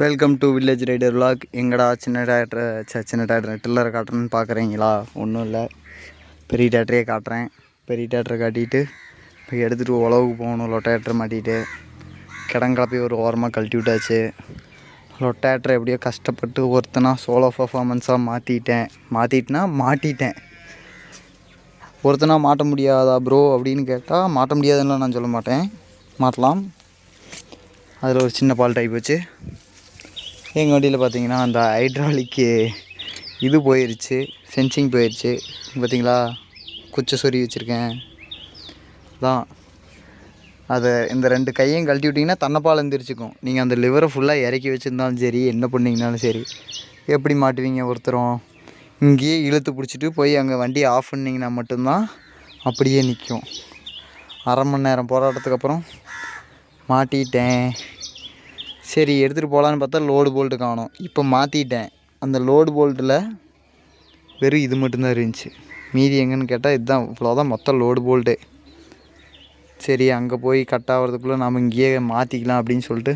Welcome to village rider vlog எங்கடா சின்ன director ச சின்ன டேரக்டர் டில்லரை காட்டுறேன்னு பார்க்குறீங்களா ஒன்றும் இல்லை. பெரிய டேட்டரையே காட்டுறேன். பெரிய டேட்டரை காட்டிட்டு இப்போ எடுத்துகிட்டு உழவுக்கு போகணும். லொட்டேட்டர் மாட்டிட்டு கிடங்கலப்பி ஒரு ஓரமாக கழட்டி விட்டாச்சு. லொட்டேட்டரை எப்படியோ கஷ்டப்பட்டு ஒருத்தனா சோலோ பர்ஃபார்மன்ஸாக மாற்றிட்டேன் மாற்றிட்டுனா மாட்டிட்டேன். ஒருத்தனா மாட்ட முடியாதா ப்ரோ அப்படின்னு கேட்டால் மாட்ட முடியாதுன்னு நான் சொல்ல மாட்டேன். மாட்டலாம் அதில் ஒரு சின்ன பால் டைப் வச்சு எங்கள் வண்டியில் பார்த்தீங்கன்னா அந்த ஹைட்ராலிக்கு இது போயிடுச்சு சென்சிங் போயிடுச்சு பார்த்தீங்களா குச்சை சொறி வச்சுருக்கேன். தான் அதை இந்த ரெண்டு கையும் கழட்டி விட்டிங்கன்னா தன்னைப்பால் எந்திரிச்சுக்கும். நீங்கள் அந்த லிவரை ஃபுல்லாக இறக்கி வச்சுருந்தாலும் சரி என்ன பண்ணிங்கனாலும் சரி எப்படி மாட்டுவீங்க ஒருத்தரும்? இங்கேயே இழுத்து பிடிச்சிட்டு போய் அங்கே வண்டியை ஆஃப் பண்ணிங்கன்னா மட்டும்தான் அப்படியே நிற்கும் அரை மணி நேரம் போராட்டத்துக்கு அப்புறம் மாட்டிட்டேன். சரி எடுத்துகிட்டு போகலான்னு பார்த்தா லோடு போல்ட்டு காணோம். இப்போ மாற்றிட்டேன் அந்த லோடு போல்ட்டில் வெறும் இது மட்டும்தான் இருந்துச்சு. மீதி எங்கன்னு கேட்டால் இதுதான் இவ்வளோதான் மொத்தம் லோடு போல்ட்டு சரி அங்கே போய் கட் ஆகிறதுக்குள்ளே நம்ம இங்கேயே மாற்றிக்கலாம் அப்படின்னு சொல்லிட்டு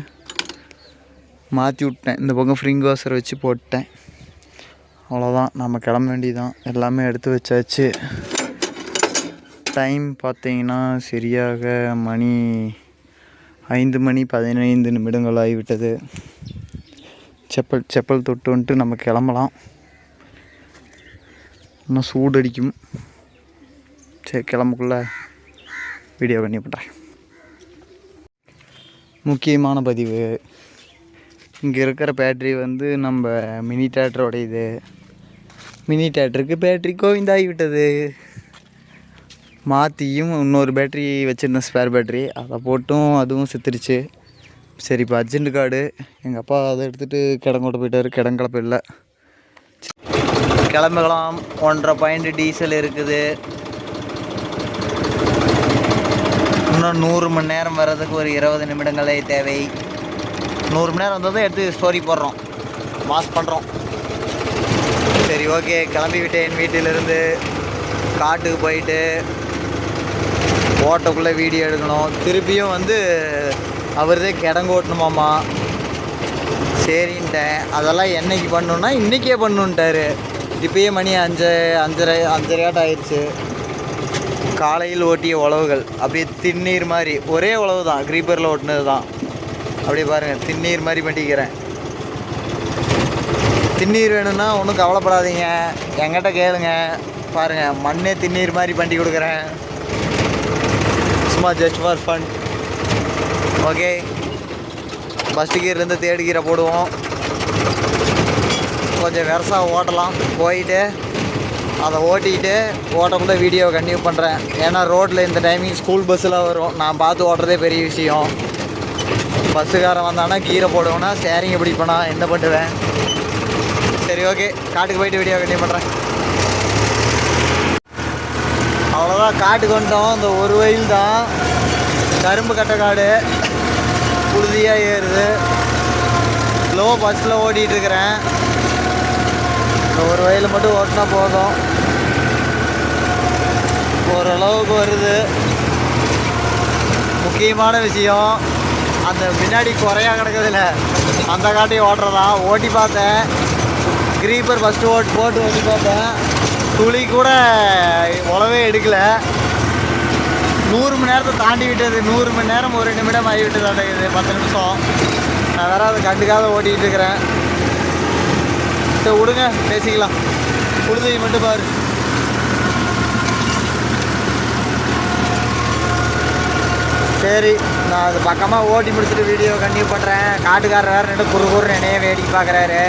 மாற்றி விட்டேன். இந்த பக்கம் ஃப்ரிங் வாஷர் வச்சு போட்டேன். அவ்வளோதான் நம்ம கிளம்ப வேண்டியதான் எல்லாமே எடுத்து வச்சாச்சு. டைம் பார்த்தீங்கன்னா சரியாக மணி ஐந்து மணி பதினைந்து நிமிடங்கள் ஆகிவிட்டது செப்பல் செப்பல் தொட்டு வந்துட்டு நம்ம கிளம்பலாம். இன்னும் சூடடிக்கும். சரி கிளம்புக்குள்ள வீடியோ பண்ணி பண்ணுறேன் முக்கியமான பதிவு. இங்கே இருக்கிற பேட்ரி வந்து நம்ம மினி தேட்டரோட இது மினி தேட்டருக்கு பேட்ரி கோவிந்தாகிவிட்டது மாற்றியும் இன்னொரு பேட்ரி வச்சுருந்தேன் ஸ்பேர் பேட்ரி அதை போட்டும் அதுவும் செத்துருச்சு. சரி இப்போ அர்ஜென்ட் கார்டு. எங்கள் அப்பா அதை எடுத்துகிட்டு கிடங்கோட்ட போயிட்டார். கிடங்கலப்ப இல்லை. கிளம்பலாம் ஒன்றரை பாயிண்ட் டீசல் இருக்குது. இன்னும் நூறு மணி நேரம் வர்றதுக்கு ஒரு இருபது நிமிடங்களே தேவை. நூறு மணி நேரம் வந்ததும் எடுத்து ஸ்டோரி போடுறோம். மாஸ் பண்ணுறோம் சரி ஓகே கிளம்பி விட்டேன் வீட்டிலிருந்து. காட்டுக்கு போயிட்டு ஓட்டக்குள்ளே வீடியோ எடுக்கணும். திருப்பியும் வந்து அவர்தே கிடங்கு ஓட்டணுமாம்மா. சரின்ட்டேன். அதெல்லாம் என்னைக்கு பண்ணணுன்னா இன்றைக்கே பண்ணுன்ட்டாரு. இப்பயே மணி அஞ்சு அஞ்சரை அஞ்சரையாட்டம் ஆயிடுச்சு. காலையில் ஓட்டிய உழவுகள். அப்படியே திண்ணீர் மாதிரி. ஒரே உழவு தான். க்ரீப்பரில் ஓட்டினது தான். அப்படியே பாருங்கள் திண்ணீர் மாதிரி பண்ணிக்கிறேன் திண்ணீர் வேணும்னா ஒன்றும் கவலைப்படாதீங்க. எங்கிட்ட கேளுங்க. பாருங்கள் மண்ணே திண்ணீர் மாதிரி பண்ணி கொடுக்குறேன். சும்மா just for fun okay first கீர்லேருந்து third கீரை போடுவோம். கொஞ்சம் வெரசாக ஓட்டலாம். போயிட்டு அதை ஓட்டிக்கிட்டு ஓட்டக்குள்ளே வீடியோ கண்டினியூ பண்ணுறேன் ஏன்னா ரோட்டில் இந்த டைமிங் ஸ்கூல் பஸ்ஸில் வரும். நான் பார்த்து ஓட்டுறதே பெரிய விஷயம். பஸ்ஸுக்காரன் வந்தானா கீரை போடுவேன்னா ஸ்டேரிங் பிடிப்பேனா என்ன பண்ணுவேன்? சரி ஓகே காட்டுக்கு போயிட்டு வீடியோ கண்டினியூ பண்ணுறேன் அவ்வளோதான் காட்டுக்கு வந்துட்டோம். இந்த ஒரு வயல் தான். கரும்பு கட்ட காடு. புழுதியாக ஏறுது. லோ பஸ்ஸில் ஓட்டிகிட்டு இந்த ஒரு வயல் மட்டும் ஓட்டினா போதும். ஓரளவுக்கு வருது. முக்கியமான விஷயம் அந்த பின்னாடி குறையா கிடக்குதுல்ல அந்த காட்டையும் ஓட்டுறதா. ஓட்டி பார்த்தேன். க்ரீப்பர் ஃபஸ்ட்டு ஓட்டு போட்டு ஓட்டி பார்த்தேன். துளி கூட உழவே எடுக்கல. நூறு மணி நேரத்தை தாண்டி விட்டது. நூறு மணி நேரம் ஒரு நிமிடம் ஆகிவிட்டு அடையுது பத்து நிமிஷம். நான் வேற அதை கண்டுக்காத ஓட்டிகிட்டு இருக்கிறேன். சரி விடுங்க பேசிக்கலாம். உழுதையை மட்டும் பாரு. சரி நான் அது பக்கமாக ஓட்டி முடிச்சுட்டு வீடியோ கண்டினியூ பண்ணுறேன் காட்டுக்காரர் வேறு ரெண்டு குறு குறு என்னையே வேடிக்கை பார்க்குறாரு.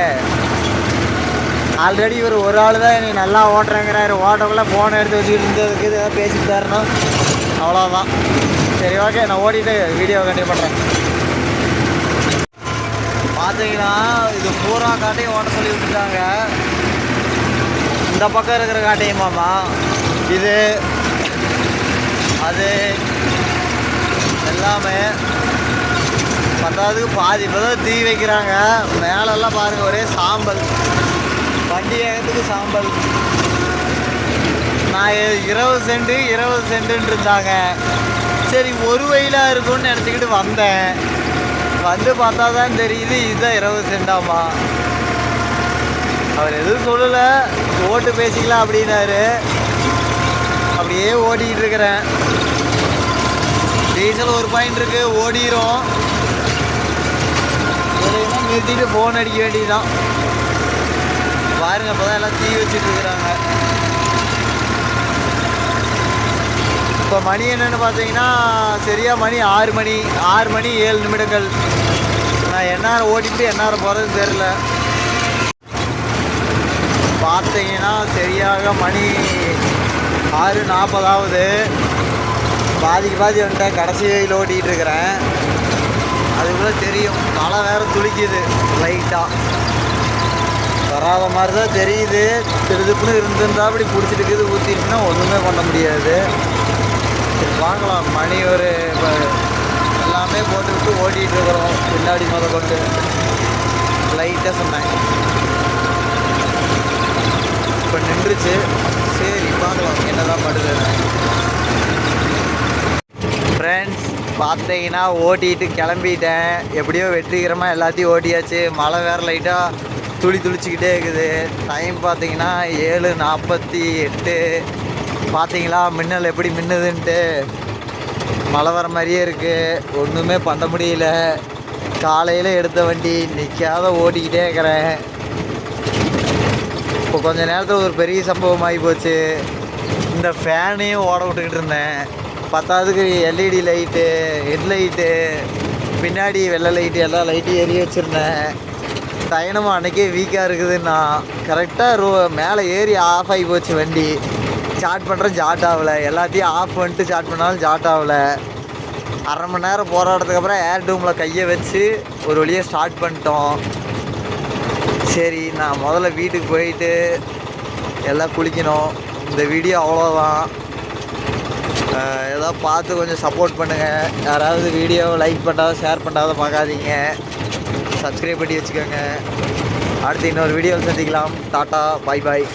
ஆல்ரெடி இவர் ஒரு ஆள் தான் என்னை நல்லா ஓட்டுறேங்கிறாரு. ஓட்டக்குள்ளே ஃபோனை எடுத்து வச்சுக்கிட்டு இருந்ததுக்கு இது ஏதாவது பேசிட்டு தரணும் அவ்வளோதான் சரி ஓகே நான் ஓடிட்டு வீடியோ கண்டினியூ பண்ணுறேன் பார்த்தீங்கன்னா இது பூரா காட்டையும் ஓட்ட சொல்லி விட்டுட்டாங்க. இந்த பக்கம் இருக்கிற காட்டையும் மாமா. இது அது எல்லாமே பத்தாவதுக்கு பாதி இப்போ தான் தீ வைக்கிறாங்க. மேலெல்லாம் பாருங்கள் ஒரே சாம்பல். வண்டி ஏகத்துக்கு சாம்பல். நான் இருபது சென்ட்டு இருபது சென்ட்டுன்னு இருந்தாங்க சரி ஒரு வயலாக இருக்கும்னு நினச்சிக்கிட்டு வந்தேன். வந்து பார்த்தா தான் தெரியுது இதுதான் இருபது சென்டாமா அவர் எதுவும் சொல்லலை. ஓட்டு பேசிக்கலாம் அப்படின்னாரு. அப்படியே ஓடிக்கிட்டு இருக்கிறேன். டீசல் ஒரு பாயிண்ட் இருக்கு ஓடிரும். நிறுத்திட்டு ஃபோன் அடிக்க வேண்டியதுதான். பாருங்க இப்போதான் எல்லாம் தீ வச்சுட்டு இருக்கிறாங்க. இப்போ மணி என்னன்னு பார்த்தீங்கன்னா சரியா மணி ஆறு மணி ஆறு மணி ஏழு நிமிடங்கள். நான் எந்நேரம் ஓட்டிட்டு எந்நேரம் போகிறதுன்னு தெரில பார்த்தீங்கன்னா சரியாக மணி ஆறு நாற்பதாவது. பாதிக்கு பாதி வந்துட்டேன் கடைசி வெயில் ஓட்டிகிட்டு இருக்கிறேன். அதுக்குள்ளே தெரியும். மழை வேறு துளிக்குது லைட்டாக வராத மாதிரி தான் தெரியுது. திருதுப்புன்னு இருந்திருந்தா அப்படி பிடிச்சிட்டு இருக்குது ஊற்றிடுச்சுன்னா ஒன்றுமே பண்ண முடியாது. சரி பார்க்கலாம் மணி ஒரு இப்போ எல்லாமே போட்டுக்கிட்டு ஓட்டிகிட்டு இருக்கிறோம். பின்னாடி முத கொண்டு. லைட்டாக சொன்னேன். இப்போ நின்றுச்சு. சரி பார்க்கலாம் என்னதான் பண்ணுதுன்னு ஃப்ரெண்ட்ஸ் பார்த்தீங்கன்னா ஓட்டிகிட்டு கிளம்பிட்டேன். எப்படியோ வெற்றிகரமாக எல்லாத்தையும் ஓட்டியாச்சு. மழை வேறு லைட்டாக துளி துளிச்சிக்கிட்டே இருக்குது. டைம் பார்த்தீங்கன்னா ஏழு நாற்பத்தி எட்டு. பார்த்தீங்களா? மின்னல் எப்படி மின்னுதுன்ட்டு. மழை வர மாதிரியே இருக்குது ஒன்றுமே பண்ண முடியல. காலையில் எடுத்த வண்டி நிற்காத ஓட்டிக்கிட்டே இருக்கிறேன். இப்போ கொஞ்ச நேரத்தில் ஒரு பெரிய சம்பவம் ஆகி போச்சு. இந்த ஃபேனையும் ஓட விட்டுக்கிட்டு இருந்தேன். பத்தாவதுக்கு எல்இடி லைட்டு ஹெட்லைட்டு பின்னாடி வெள்ளை லைட்டு எல்லா லைட்டும் எரிய வச்சுருந்தேன். டைனமும் அன்றைக்கே வீக்காக இருக்குதுன்னா கரெக்டாக ரோ மேலே ஏறி ஆஃப் ஆகி போச்சு வண்டி. ஸ்டார்ட் பண்ணுறேன் ஜாட் ஆகலை. எல்லாத்தையும் ஆஃப் பண்ணிட்டு ஸ்டார்ட் பண்ணாலும் ஜாட் ஆகலை. அரை மணி நேரம் போராட்டத்துக்கு அப்புறம் ஏர் டூமில் கையை வச்சு ஒரு வழியாக ஸ்டார்ட் பண்ணிட்டோம். சரி நான் முதல்ல வீட்டுக்கு போயிட்டு எல்லாம் குளிக்கணும். இந்த வீடியோ அவ்வளோதான் ஏதோ பார்த்து கொஞ்சம் சப்போர்ட் பண்ணுங்கள் யாராவது வீடியோ லைக் பண்ணாத ஷேர் பண்ணாத பார்க்காதீங்க. சப்ஸ்கிரைப் பண்ணி வச்சுக்கோங்க. அடுத்து இன்னொரு வீடியோவில் சந்திக்கலாம். டாட்டா பாய் பாய்